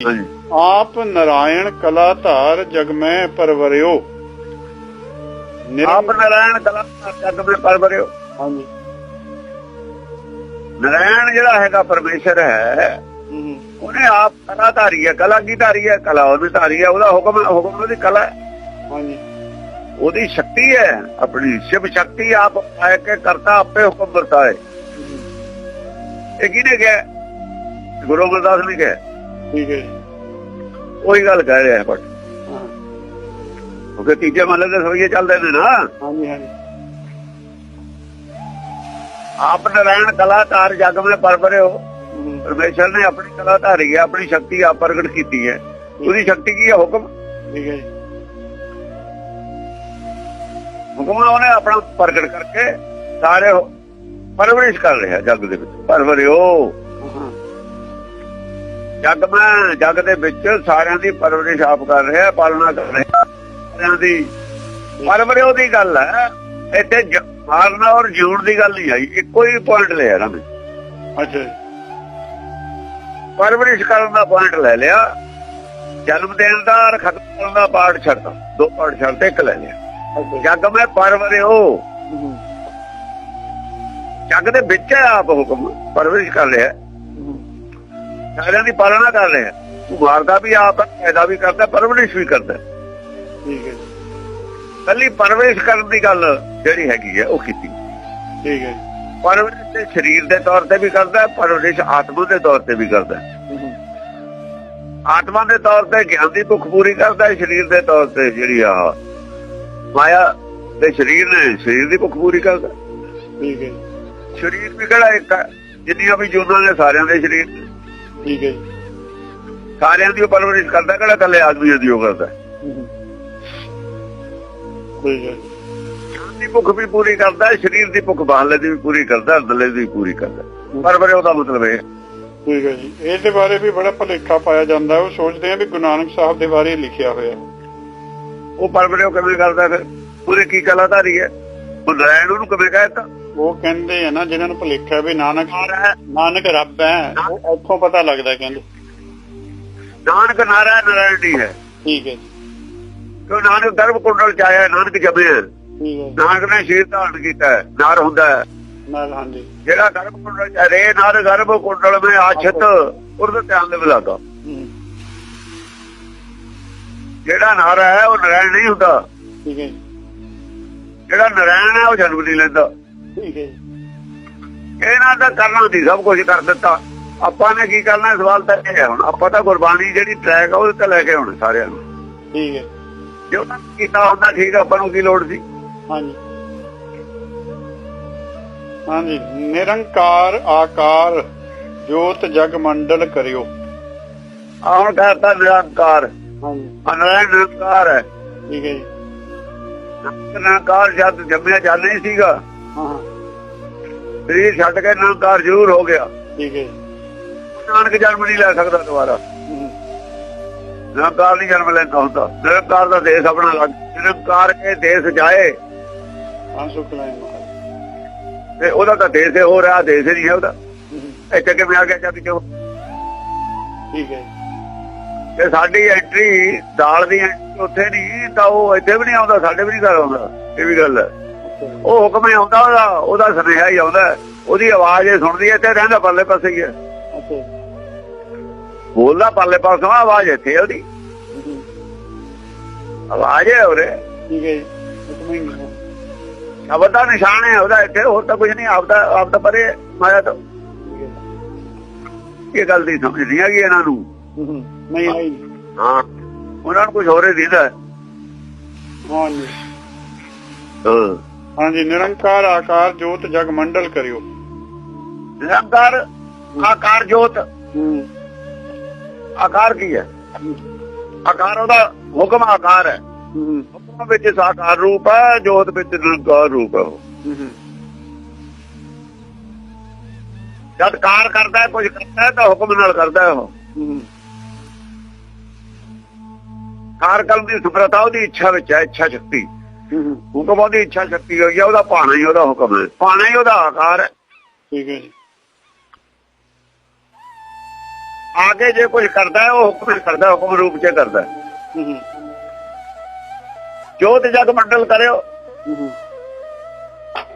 ਆਪ ਨਰਾਇਣ ਕਲਾ ਧਾਰ ਜਗ ਮੈਂ ਪਰਵਰਿਓ ਆਪ ਨਾਰਾਇਣ ਕਲਾ ਜਗ ਮੇ ਪਰਵਰਿਓ। ਹਾਂਜੀ। ਨਾਰਾਇਣ ਜਿਹੜਾ ਹੈਗਾ ਪਰਮੇਸ਼ਰ ਹੈ ਉਹਨੇ ਆਪ ਕਲਾ ਧਾਰੀ ਹੈ ਕਲਾ ਕੀ ਧਾਰੀ ਹੈ ਕਲਾ ਉਹਨੇ ਧਾਰੀ ਹੈ ਉਹਦਾ ਹੁਕਮ ਹੁਕਮ ਉਹਦੀ ਕਲਾ ਹੈ। ਹਾਂਜੀ। ਉਹਦੀ ਸ਼ਕਤੀ ਹੈ ਆਪਣੀ ਸ਼ਿਵ ਸ਼ਕਤੀ ਆਪ ਆਏ ਕੇ ਕਰਤਾ ਆਪੇ ਹੁਕਮ ਵਰਤਾਏ। ਇਹ ਕਿਹਨੇ ਕਿਹਾ? ਗੁਰੂ ਅਮਰਦਾਸ ਨੇ ਕਿਹਾ। ਠੀਕ ਹੈ ਉਹੀ ਗੱਲ ਕਹਿ ਰਿਹਾ ਹੈ। ਬਟ ਹਾਂ ਕਿਉਂਕਿ ਤੀਜੇ ਮਹੱਲੇ ਦੇ ਸਵਈਏ ਚੱਲਦੇ ਨੇ ਨਾ। ਹਾਂਜੀ ਹਾਂਜੀ। ਆਪ ਨਾਰਾਇਣ ਕਲਾ ਧਾਰ ਜਗ ਮੇ ਪਰਵਰਿਓ। ਹੂੰ, ਪਰਮੇਸ਼ਰ ਨੇ ਆਪਣੀ ਕਲਾ ਧਾਰੀ ਹੈ ਆਪਣੀ ਸ਼ਕਤੀ ਆਪ ਪ੍ਰਗਟ ਕੀਤੀ ਹੈ। ਉਹਦੀ ਸ਼ਕਤੀ ਕੀ ਹੈ ਹੁਕਮ? ਠੀਕ ਹੈ ਹੁਕਮ ਉਹਨੇ ਆਪਣਾ ਪ੍ਰਗਟ ਕਰਕੇ ਸਾਰੇ ਉਹ ਪਰਵਰਿਸ਼ ਕਰ ਰਿਹਾ ਜਗ ਦੇ ਵਿੱਚ। ਪਰਵਰਿਓ। ਜਗ ਮੈਂ ਜਗ ਦੇ ਵਿੱਚ ਸਾਰਿਆਂ ਦੀ ਪਰਵਰਿਸ਼ ਆਪ ਕਰ ਰਿਹਾ ਪਾਲਣਾ ਕਰ ਰਿਹਾ। ਸਾਰਿਆਂ ਦੀ ਪਰਵਰਿਓ ਦੀ ਗੱਲ ਹੈ। ਇੱਥੇ ਮਾਰਨਾ ਔਰ ਜਿਉਣ ਦੀ ਗੱਲ ਨਹੀਂ ਆਈ ਇੱਕੋ ਹੀ ਪੁਆਇੰਟ ਲਿਆ ਨਾ। ਮੈਂ ਅੱਛਾ। ਪਰਵਰਿਸ਼ ਕਰਨ ਦਾ ਪੁਆਇੰਟ ਲੈ ਲਿਆ। ਜਨਮ ਦੇਣ ਦਾ ਔਰ ਖਤਮ ਕਰਨ ਦਾ ਪਾਰਟ ਛੱਡਦਾ ਦੋ। ਪਾਰਟ ਛੱਡਦੇ ਇੱਕ ਲੈ ਲਿਆ। ਜਗ ਮੈਂ ਪਰਵਰਿਓ। ਜਗ ਦੇ ਵਿੱਚ ਆਪ ਹੁਕਮ। ਪਰਵਰਿਸ਼ ਕਰ ਰਿਹਾ। ਸਾਰਿਆਂ ਦੀ ਪਾਲਣਾ ਕਰ ਰਿਹਾ ਤੂੰ ਮਾਰਦਾ ਵੀ ਆਪ ਪੈਦਾ ਵੀ ਕਰਦਾ ਪਰਵਰਿਸ਼ ਵੀ ਕਰਦਾ। ਠੀਕ ਹੈ ਕੱਲੀ ਪਰਵਰਿਸ਼ ਕਰਨ ਦੀ ਗੱਲ ਜਿਹੜੀ ਹੈਗੀ ਹੈ ਉਹ ਕੀਤੀ। ਠੀਕ ਹੈ ਜੀ। ਪਰਵਰਿਸ਼ ਤੇ ਸਰੀਰ ਦੇ ਤੌਰ ਤੇ ਵੀ ਕਰਦਾ ਪਰਵਰਿਸ਼ ਆਤਮਾ ਦੇ ਤੌਰ ਤੇ ਵੀ ਕਰਦਾ। ਆਤਮਾ ਦੇ ਤੌਰ ਤੇ ਗਿਆਨ ਦੀ ਭੁੱਖ ਪੂਰੀ ਕਰਦਾ ਹੈ ਸਰੀਰ ਦੇ ਤੌਰ ਤੇ ਜਿਹੜੀ ਆ ਮਾਇਆ ਦੇ ਸਰੀਰ ਨੇ ਸਰੀਰ ਦੀ ਭੁੱਖ ਪੂਰੀ ਕਰਦਾ। ਠੀਕ ਹੈ ਸਰੀਰ ਵੀ ਕਿਹੜਾ ਇੱਕ ਜਿੰਨੀਆਂ ਵੀ ਜੂਨਾਂ ਨੇ ਸਾਰਿਆਂ ਦੇ ਸਰੀਰ। ਠੀਕ ਹੈ ਜੀ। ਸਾਰਿਆਂ ਦੀ ਉਹ ਪਰਵਰਿਸ਼ ਕਰਦਾ ਕਿਹੜਾ ਕੱਲੇ ਆਦਮੀ ਦੀ ਉਹ ਕਰਦਾ? ਠੀਕ ਹੈ ਦੀ ਭੁੱਖ ਵੀ ਪੂਰੀ ਕਰਦਾ ਸਰੀਰ ਦੀ ਭੁੱਖ ਬਾਹਰਲੇ ਦੀ ਵੀ ਪੂਰੀ ਕਰਦਾ ਅੰਦਰਲੇ ਦੀ ਵੀ ਪੂਰੀ ਕਰਦਾ। ਹੈ। ਪਰਵਰਿਸ਼ ਉਹਦਾ ਮਤਲਬ ਇਹ। ਠੀਕ ਹੈ ਜੀ ਇਹਦੇ ਬਾਰੇ ਵੀ ਬੜਾ ਭੁਲੇਖਾ ਪਾਇਆ ਜਾਂਦਾ। ਉਹ ਸੋਚਦੇ ਆ ਵੀ ਗੁਰੂ ਨਾਨਕ ਸਾਹਿਬ ਦੇ ਬਾਰੇ ਲਿਖਿਆ ਹੋਇਆ। ਉਹ ਪਰਵਰਿਸ਼ ਉਹ ਕਿਵੇਂ ਕਰਦਾ ਫਿਰ ਉਹਦੇ ਕੀ ਕਲਾਧਾਰੀ ਹੈ? ਉਹ ਨਾਰਾਇਣ ਉਹਨੂੰ ਕਿਵੇਂ ਕਹਿਤਾ ਉਹ ਕਹਿੰਦੇ ਆ ਨਾ ਜਿਨ੍ਹਾਂ ਨੂੰ ਭੁਲੇਖਾ ਵੀ ਨਾਨਕ ਨਾਨਕ ਰੱਬ ਹੈ ਉਹ ਇੱਥੋਂ ਪਤਾ ਲੱਗਦਾ ਕਹਿੰਦੇ। ਨਾਨਕ ਨਾਰਾਇਣ ਨਾਰਾਇਣ ਹੈ। ਠੀਕ ਹੈ ਕਿਉਂ ਨਾਨਕ ਗਰਭ ਕੁੰਡਲ ਚ ਆਇਆ ਨਾਨਕ ਜੰਮਿਆ ਠੀਕ ਹੈ ਜੀ। ਨਾਨਕ ਨੇ ਸ਼ੀਰ ਧਾਰਨ ਕੀਤਾ ਨਾਰ ਹੁੰਦਾ ਹੈ। ਨਾਲ ਹਾਂਜੀ। ਜਿਹੜਾ ਗਰਭ ਕੁੰਡਲ ਚ ਰੇ ਨਾਰ ਗਰਭ ਕੁੰਡਲ ਮੇ ਆਛਤ ਉਹਦੇ ਧਿਆਨ ਦੇ ਬੁਲਾਤਾ ਹੂੰ, ਜਿਹੜਾ ਨਾਰ ਹੈ ਉਹ ਨਾਰਾਇਣ ਨਹੀਂ ਹੁੰਦਾ। ਠੀਕ ਹੈ ਜਿਹੜਾ ਨਾਰਾਇਣ ਹੈ ਉਹ ਜਨਮ ਨਹੀਂ ਲੈਂਦਾ। ਠੀਕ ਹੈ। ਇਹਨਾਂ ਦਾ ਕਰਨਾ ਦੀ ਸਭ ਕੁਝ ਕਰ ਦਿੱਤਾ। ਆਪਾਂ ਨੇ ਕੀ ਕਰਨਾ ਸਵਾਲ ਤਾਂ ਇਹ ਹੈ ਹੁਣ। ਆਪਾਂ ਤਾਂ ਗੁਰਬਾਣੀ ਜਿਹੜੀ ਟਰੈਕ ਆ ਉਹਦੇ ਤੇ ਲੈ ਕੇ ਆਉਣੇ ਸਾਰਿਆਂ ਨੂੰ। ਠੀਕ ਹੈ। ਜੇ ਉਹਨਾਂ ਕੀਤਾ ਹੁੰਦਾ ਠੀਕ ਆਪਾਂ ਨੂੰ ਕੀ ਲੋੜ ਸੀ? ਹਾਂਜੀ। ਹਾਂਜੀ। ਨਿਰੰਕਾਰ ਆਕਾਰ ਜੋਤ ਜਗ ਮੰਡਲ ਕਰਿਓ। ਆ ਹੁਣ ਕਹਤਾ ਨਿਰੰਕਾਰ। ਹਾਂਜੀ। ਅਨਰਾਇਣ ਨਿਰੰਕਾਰ ਹੈ। ਠੀਕ ਹੈ ਜੀ। ਨਿਰੰਕਾਰ ਜਦ ਜੰਮਿਆ ਜਦ ਨਹੀਂ ਸੀਗਾ। ਹਾਂ। ਸਰੀਰ ਛੱਡ ਕੇ ਨਿਰੰਕਾਰ ਜ਼ਰੂਰ ਹੋ ਗਿਆ। ਠੀਕ ਹੈ। ਨਾਨਕ ਜਨਮ ਨਹੀਂ ਲੈ ਸਕਦਾ ਦੁਬਾਰਾ। ਨਿਰੰਕਾਰ ਨਹੀਂ ਜਨਮ ਲੈਂਦਾ ਹੁੰਦਾ। ਨਿਰੰਕਾਰ ਦਾ ਦੇਸ਼ ਆਪਣਾ ਲੱਗ ਨਿਰੰਕਾਰ ਕੇ ਦੇਸ਼ ਜਾਏ। ਹਾਂ ਸੁਖ ਲੈ ਮਹਾਰਾਜ। ਤੇ ਉਹਦਾ ਤਾਂ ਦੇਸ਼ ਹੀ ਹੋ ਰਿਹਾ ਦੇਸ਼ ਨਹੀਂ ਹੈ ਉਹਦਾ। ਇੱਥੇ ਕਿਵੇਂ ਆ ਗਿਆ ਜਦ ਕਿਉਂ? ਠੀਕ ਹੈ ਤੇ ਸਾਡੀ ਐਂਟਰੀ ਦਾਲ ਦੀ ਉੱਥੇ ਨਹੀਂ ਤਾਂ ਉਹ ਇੱਥੇ ਵੀ ਨਹੀਂ ਆਉਂਦਾ ਸਾਡੇ ਵੀ ਨਹੀਂ ਘਰ ਆਉਂਦਾ। ਇਹ ਵੀ ਗੱਲ ਹੈ। ਉਹ ਹੁਕਮ ਹੀ ਆਉਂਦਾ ਉਹਦਾ ਉਹਦਾ ਸੁਨੇਹਾ ਹੀ ਆਉਂਦਾ ਉਹਦੀ ਆਵਾਜ਼ ਇਹ ਸੁਣਦੀ ਹੈ ਤੇ ਰਹਿੰਦਾ ਪਰਲੇ ਪਾਸੇ ਹੀ ਹੈ। ਬੋਲਦਾ ਪਰਲੇ ਪਾਸੋਂ ਆਵਾਜ਼ ਇੱਥੇ ਹੈ ਉਹਦੀ। ਹੂੰ, ਆਵਾਜ਼ ਹੈ ਉਰੇ। ਠੀਕ ਹੈ ਹੀ ਹੈ। ਸ਼ਬਦ ਦਾ ਨਿਸ਼ਾਨ ਹੈ ਉਹਦਾ ਇੱਥੇ ਹੋਰ ਤਾਂ ਕੁਝ ਨਹੀਂ ਆਪਦਾ ਆਪਦਾ ਪਰੇ ਹੈ, ਮਾਇਆ ਤੋਂ। ਹੈ ਇਹ ਗੱਲ ਦੀ ਸਮਝ ਨਹੀਂ ਆਗੀ ਇਹਨਾਂ ਨੂੰ। ਹੂੰ, ਹੂੰ, ਨਹੀਂ ਆਈ ਹਾਂ। ਉਹਨਾਂ ਨੂੰ ਕੁਝ ਹੋਰ ਹੀ ਦਿੰਦਾ ਹਾਂਜੀ ਹਾਂ। ਹਾਂਜੀ ਨਿਰੰਕਾਰ ਆਕਾਰ ਜੋਤ ਜਗ ਮੰਡਲ ਕਰਿਓ। ਨਿਰੰਕਾਰ ਆਕਾਰ ਜੋਤ। ਆਕਾਰ ਕੀ ਹੈ? ਆਕਾਰ ਉਹਦਾ ਹੁਕਮ ਆਕਾਰ ਹੈ। ਹੁਕਮ ਵਿੱਚ ਸਾਕਾਰ ਰੂਪ ਹੈ ਜੋਤ ਵਿੱਚ ਨਿਰੰਕਾਰ ਰੂਪ ਹੈ ਜਦ ਕਾਰ ਕਰਦਾ ਹੈ ਕੁਝ ਕਰਦਾ ਹੈ ਤਾਂ ਹੁਕਮ ਨਾਲ ਕਰਦਾ ਹੈ ਉਹ। ਕਾਰ ਕਰਨ ਦੀ ਸਮਰੱਥਾ ਉਹਦੀ ਇੱਛਾ ਵਿੱਚ ਹੈ ਇੱਛਾ ਸ਼ਕਤੀ। ਹੁਕਮ ਉਹਦੀ ਇੱਛਾ ਸ਼ਕਤੀ ਹੋਈ ਹੈ ਉਹਦਾ ਪਾਣਾ ਹੀ ਉਹਦਾ ਹੁਕਮ ਹੈ। ਪਾਣਾ ਹੀ ਉਹਦਾ ਆਕਾਰ ਹੈ। ਠੀਕ ਹੈ ਜੀ। ਆ ਕੇ ਜੇ ਕੁਝ ਕਰਦਾ ਹੈ ਉਹ ਹੁਕਮ ਕਰਦਾ ਹੁਕਮ ਰੂਪ ਚ ਕਰਦਾ ਹੈ। ਹੂੰ ਹੂੰ। ਜੋਤ ਜਗ ਮੰਡਲ ਕਰਿਓ।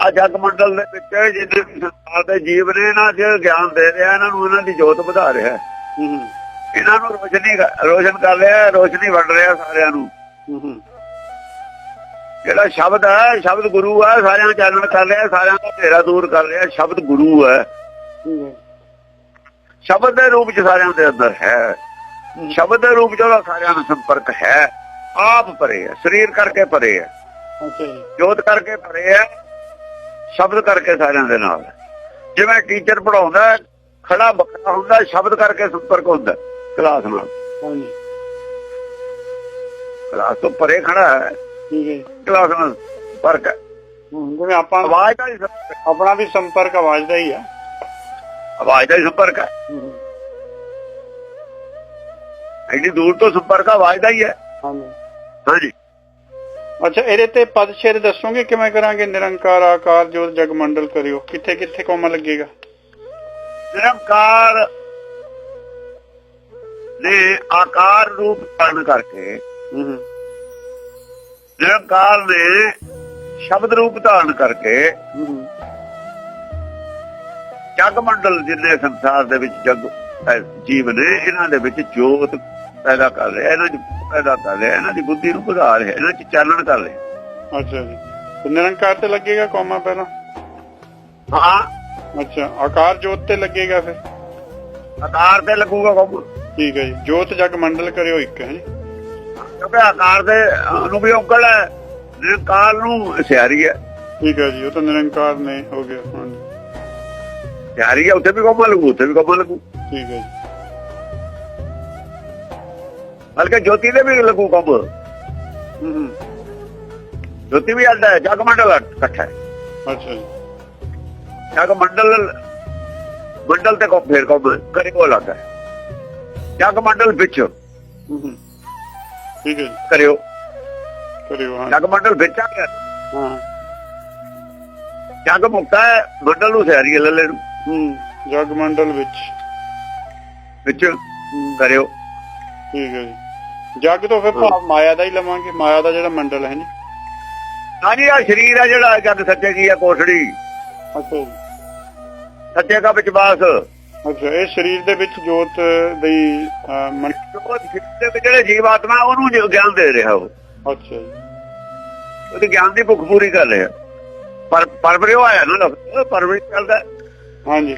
ਆ ਜਗ ਮੰਡਲ ਦੇ ਵਿੱਚ ਵੀ ਸੰਸਾਰ ਦੇ ਜੀਵ ਨੇ ਇਹਨਾਂ 'ਚ ਗਿਆਨ ਦੇ ਰਿਹਾ ਇਹਨਾਂ ਨੂੰ ਇਹਨਾਂ ਦੀ ਜੋਤ ਵਧਾ ਰਿਹਾ ਇਹਨਾਂ ਨੂੰ ਰੋਸ਼ਨੀ ਰੋਸ਼ਨ ਕਰ ਰਿਹਾ ਰੋਸ਼ਨੀ ਵੰਡ ਰਿਹਾ ਸਾਰਿਆਂ ਨੂੰ। ਜਿਹੜਾ ਸ਼ਬਦ ਹੈ ਸ਼ਬਦ ਗੁਰੂ ਹੈ ਸਾਰਿਆਂ ਚਾਨਣ ਕਰ ਰਿਹਾ ਸਾਰਿਆਂ ਦਾ ਘੇਰਾ ਦੂਰ ਕਰ ਰਿਹਾ ਸ਼ਬਦ ਗੁਰੂ ਹੈ। ਸ਼ਬਦ ਦੇ ਰੂਪ 'ਚ ਸਾਰਿਆਂ ਦੇ ਅੰਦਰ ਹੈ। ਸ਼ਬਦ ਦੇ ਰੂਪ 'ਚ ਉਹਦਾ ਸਾਰਿਆਂ ਨਾਲ ਸੰਪਰਕ ਹੈ। ਆਪ ਪਰੇ ਹੈ ਸਰੀਰ ਕਰਕੇ ਪਰੇ ਹੈ। ਜੋਤ ਕਰਕੇ ਪਰੇ ਹੈ ਸ਼ਬਦ ਕਰਕੇ ਸਾਰਿਆਂ ਦੇ ਨਾਲ। ਜਿਵੇਂ ਟੀਚਰ ਪੜਾਉਂਦਾ ਖੜਾ ਬੱਕਰਾ ਹੁੰਦਾ ਸ਼ਬਦ ਕਰਕੇ ਸੰਪਰਕ ਹੁੰਦਾ ਕਲਾਸ ਨਾਲ। ਕਲਾਸ ਤੋਂ ਪਰੇ ਖੜਾ ਹੈ। ਠੀਕ ਹੈ ਜੀ। ਕਲਾਸ ਨਾਲ ਫ਼ਰਕ ਹੈ। ਜਿਵੇਂ ਆਪਾਂ ਆਵਾਜ਼ ਦਾ ਹੀ। ਆਪਣਾ ਵੀ ਸੰਪਰਕ ਆਵਾਜ਼ ਦਾ ਹੀ ਆ ਆਵਾਜ਼ ਦਾ ਹੀ ਸੰਪਰਕ ਹੈ। ਐਡੀ ਦੂਰ ਤੋਂ ਸੰਪਰਕ ਆਵਾਜ਼ ਦਾ ਹੀ ਹੈ। ਹਾਂਜੀ। ਅੱਛਾ ਇਹਦੇ ਤੇ ਪਦ ਸ਼ੇਰ ਦੱਸੋਗੇ ਕਿਵੇਂ ਕਰਾਂਗੇ? ਨਿਰੰਕਾਰ ਆਕਾਰ ਜੋਤ ਜਗ ਮੰਡਲ ਕਰਿਓ। ਕਿੱਥੇ ਕਿੱਥੇ ਕੋਮਾ ਲੱਗੇਗਾ? ਨਿਰੰਕਾਰ ਨੇ ਆਕਾਰ ਰੂਪ ਧਾਰਨ ਕਰਕੇ ਨਿਰੰਕਾਰ ਨੇ ਸ਼ਬਦ ਰੂਪ ਧਾਰਨ ਕਰਕੇ ਜਗ ਮੰਡਲ ਜਿੰਨੇ ਸੰਸਾਰ ਦੇ ਵਿੱਚ ਜਗ ਜੀਵ ਨੇ ਇਹਨਾਂ ਦੇ ਵਿੱਚ ਜੋਤ ਪੈਦਾ ਕਰ ਰਿਹਾ ਇਹਨਾਂ ਚ ਪੈਦਾ ਕਰ ਰਿਹਾ ਇਹਨਾਂ ਦੀ ਬੁੱਧੀ ਨੂੰ ਵਧਾ ਰਿਹਾ ਇਹਨਾਂ ਚ ਚਾਨਣ ਕਰ ਰਿਹਾ। ਅੱਛਾ ਜੀ। ਤੇ ਨਿਰੰਕਾਰ ਤੇ ਲੱਗੇਗਾ ਕੋਮਾ ਪਹਿਲਾਂ? ਹਾਂ। ਅੱਛਾ ਆਕਾਰ ਜੋਤ ਤੇ ਲੱਗੇਗਾ ਫਿਰ? ਆਕਾਰ ਤੇ ਲੱਗੂਗਾ ਕੰਮ ਠੀਕ ਹੈ ਜੀ। ਜੋਤ ਜਗ ਮੰਡਲ ਕਰਿਓ ਇੱਕ ਹੈ ਜੀ। ਕਿਉਂਕਿ ਆਕਾਰ ਦੇ ਅਹ, ਨੂੰ ਵੀ ਔਕਲ ਹੈ ਨਿਰੰਕਾਰ ਨੂੰ ਸਿਆਰੀ ਹੈ। ਠੀਕ ਹੈ ਜੀ ਉਹ ਤਾਂ ਨਿਰੰਕਾਰ ਨੇ ਹੋ ਗਿਆ ਹਾਂਜੀ। ਸਿਆਰੀ ਹੈ ਉੱਥੇ ਵੀ ਕੰਮ ਲੱਗੂ ਉੱਥੇ ਵੀ ਕੰਮ ਲੱਗੂ। ਠੀਕ ਹੈ ਜੀ। ਬਲਕਿ ਜੋਤੀ ਦੇ ਵੀ ਲੱਗੂ ਕੰਮ ਹੂੰ ਹੂੰ। ਜੋਤੀ ਵੀ ਅੱਡ ਹੈ ਜਗ ਮੰਡਲ ਇਕੱਠਾ ਹੈ। ਅੱਛਾ ਜੀ। ਜਗ ਮੰਡਲ ਮੰਡਲ ਤੇ ਕੋ ਫੇਰ ਕੰਮ ਕਰੇ ਕੋ ਲੱਗਾ ਜਗ ਮੰਡਲ ਵਿੱਚ। ਹੂੰ ਹੂੰ। ਠੀਕ ਹੈ ਕਰਿਓ। ਕਰਿਓ ਹਾਂ। ਜਗ ਮੰਡਲ ਵਿੱਚ ਆ ਗਿਆ ਹਾਂ। ਜਗ ਮੁਕਤਾ ਹੈ ਮੰਡਲ ਨੂੰ ਸਿਆਰੀ ਹੈ ਲੱਲੇ ਨੂੰ। ਹੂੰ ਜਗ ਮੰਡਲ ਵਿੱਚ। ਵਿੱਚ। ਕਰਿਓ। ਠੀਕ ਹੈ ਜੀ। ਜਗ ਤੋਂ ਫਿਰ ਭਾਵ ਮਾਇਆ ਦਾ ਹੀ ਲਵਾਂਗੇ। ਮਾਇਆ ਦਾ ਜਿਹੜਾ ਮੰਡਲ ਹੈ ਜੀ ਹਾਂਜੀ ਆ ਸਰੀਰ ਹੈ ਜਿਹੜਾ ਜਗ ਸੱਚੇ ਕੀ ਹੈ ਕੋਠੜੀ। ਅੱਛਾ ਸੱਚੇ ਦਾ ਵਿਚਵਾਸ ਅੱਛਾ ਇਹ ਸਰੀਰ ਦੇ ਵਿੱਚ ਜੋਤ ਦੀ ਮਨ- ਦੇ ਵਿੱਚ ਜਿਹੜੇ ਜੀਵ ਆਤਮਾ ਉਹਨੂੰ ਗਿਆਨ ਦੇ ਰਿਹਾ ਉਹ। ਅੱਛਾ ਜੀ। ਉਹਦੀ ਗਿਆਨ ਦੀ ਭੁੱਖ ਪੂਰੀ ਕਰ ਰਿਹਾ। ਪਰ ਪਰਵਰਿਓ ਆਇਆ ਨਾ ਲਫ਼ਜ਼। ਪਰਵਰਿ ਚੱਲਦਾ। ਹਾਂਜੀ।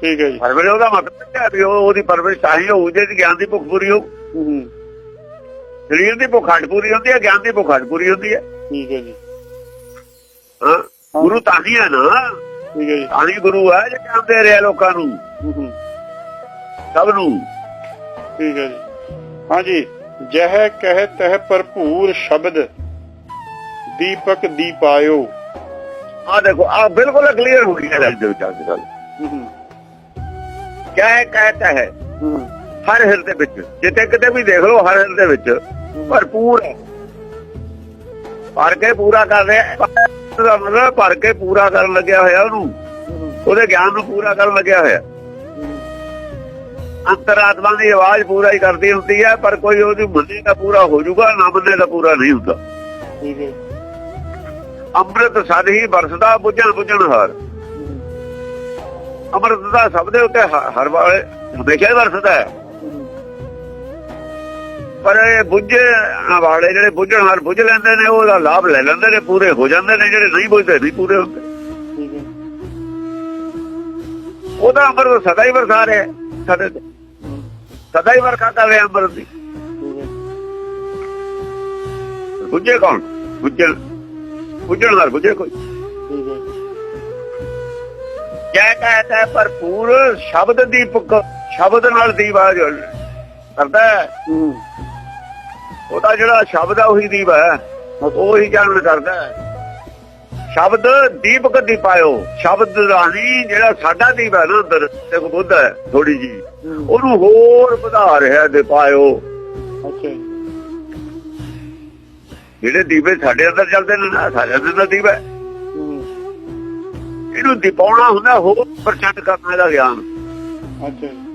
ਠੀਕ ਹੈ ਜੀ। ਪਰਵਰਿਓ ਦਾ ਮਤਲਬ ਹੈ ਵੀ ਉਹ ਉਹਦੀ ਪਰਵਰਿਸ਼ ਤਾਂ ਹੀ ਹੋਊ ਜੇ ਗਿਆਨ ਦੀ ਭੁੱਖ ਪੂਰੀ ਹੂੰ ਸਰੀਰ ਦੀ ਭੁੱਖ ਹੱਡ ਪੂਰੀ ਹੁੰਦੀ ਹੈ ਗਿਆਨ ਦੀ ਭੁੱਖ ਹੱਡ ਪੂਰੀ ਹੁੰਦੀ ਹੈ। ਠੀਕ ਹੈ ਜੀ। ਹਾਂ। ਗੁਰੂ ਤਾਂ ਹੀ ਹੈ ਨਾ। ਠੀਕ ਹੈ ਜੀ। ਗੁਰੂ ਹੈ ਜੇ ਗਿਆਨ ਦੇ ਰਿਹਾ ਲੋਕਾਂ ਨੂੰ। ਸਭ ਨੂੰ। ਠੀਕ ਹੈ ਜੀ। ਹਾਂਜੀ। ਜਹ ਕਹਿ ਤਹ ਭਰਪੂਰ ਸ਼ਬਦ ਦੀਪਕ ਦੀਪਾਇਓ ਆ ਦੇਖੋ ਆ ਬਿਲਕੁਲ ਕਲੀਅਰ ਹੋ ਗਈ ਹੈ ਅੱਜ ਦੇ ਵਿੱਚ ਅੱਜ ਗੱਲ। ਹੂੰ ਹੂੰ ਕਿਆ ਕਹਤਾ ਹੈ। ਹੂੰ ਹਰ ਹਿਰਦੇ ਵਿੱਚ। ਜਿੱਥੇ ਕਿਤੇ ਵੀ ਦੇਖ ਲਓ ਹਰ ਹਿਰਦੇ ਵਿੱਚ ਭਰਪੂਰ ਹੈ। ਭਰ ਕੇ ਪੂਰਾ ਕਰ ਰਿਹਾ ਦਾ ਮਤਲਬ ਭਰ ਕੇ ਪੂਰਾ ਕਰਨ ਲੱਗਿਆ ਹੋਇਆ ਉਹਨੂੰ। ਉਹਦੇ ਗਿਆਨ ਨੂੰ ਪੂਰਾ ਕਰਨ ਲੱਗਿਆ ਹੋਇਆ। ਅੰਤਰਾਤਮਾ ਦੀ ਆਵਾਜ਼ ਪੂਰਾ ਹੀ ਕਰਦੀ ਹੁੰਦੀ ਹੈ ਪਰ ਕੋਈ ਉਹਦੀ ਮੰਨੇ ਦਾ ਪੂਰਾ ਹੋ ਜਾਊਗਾ ਨਾ ਮੰਨੇ ਦਾ ਪੂਰਾ ਨਹੀਂ ਹੁੰਦਾ। ਅੰਮ੍ਰਿਤ ਸਦ ਹੀ ਵਰਸਦਾ ਬੁੱਝਣ ਬੁੱਝਣ ਹਾਰ। ਅੰਮ੍ਰਿਤ ਦਾ ਸਭ ਦੇ ਉੱਤੇ ਹਰ ਵਾਲੇ ਹਮੇਸ਼ਾ ਹੀ ਵਰਸਦਾ ਹੈ। ਪਰ ਇਹ ਬੁੱਝੇ ਵਾਲੇ ਜਿਹੜੇ ਬੁੱਝਣ ਹਾਰ ਬੁੱਝ ਲੈਂਦੇ ਨੇ ਉਹਦਾ ਲਾਭ ਲੈ ਲੈਂਦੇ ਨੇ ਪੂਰੇ ਹੋ ਜਾਂਦੇ ਨੇ ਜਿਹੜੇ ਨਹੀਂ ਬੁੱਝਦੇ ਨਹੀਂ ਪੂਰੇ ਹੁੰਦੇ। ਉਹਦਾ ਅੰਮ੍ਰਿਤ ਸਦਾ ਹੀ ਵਰਸਾ ਰਿਹਾ ਸਾਡੇ ਤੇ। ਸਦਾ ਹੀ ਵਰਖਾ ਕਰ ਰਿਹਾ ਅੰਮ੍ਰਿਤ ਦੀ। ਬੁੱਝੇ ਕੌਣ? ਬੁੱਝਣ। ਬੁੱਝਣ ਹਾਰ ਬੁੱਝੇ ਕੋਈ। ਜੈ ਕਹਤਾ ਭਰਪੂਰ ਸ਼ਬਦ ਦੀਪਕ ਸ਼ਬਦ ਨਾਲ ਦੀਵਾ ਜੋ ਕਰਦਾ ਉਹਦਾ ਜਿਹੜਾ ਸ਼ਬਦ ਹੈ ਉਹੀ ਦੀਵਾ ਹੈ। ਉਹ ਹੀ ਜਾਣਨ ਕਰਦਾ ਹੈ। ਸ਼ਬਦ ਦੀਪਕ ਦੀਪਾਇਓ ਸ਼ਬਦ ਰਾਣੀ ਜਿਹੜਾ ਸਾਡਾ ਦੀਵਾ ਹੈ ਨਾ ਅੰਦਰ ਇੱਕ ਬੁੱਧ ਹੈ ਥੋੜੀ ਜੀ। ਉਹਨੂੰ ਹੋਰ ਵਧਾ ਰਿਹਾ ਦੀਪਾਇਓ ਜਿਹੜੇ ਦੀਵੇ ਸਾਡੇ ਅੰਦਰ ਚੱਲਦੇ ਨੇ ਨਾ ਸਾਡੇ ਅੰਦਰ ਦੀਵਾ ਹੈ। ਇਹਨੂੰ ਦੀਪਾਉਣਾ ਹੁੰਦਾ ਹੋਰ ਪ੍ਰਚੰਡ ਕਰਨਾ ਦਾ ਗਿਆਨ। ਅੱਛਾ।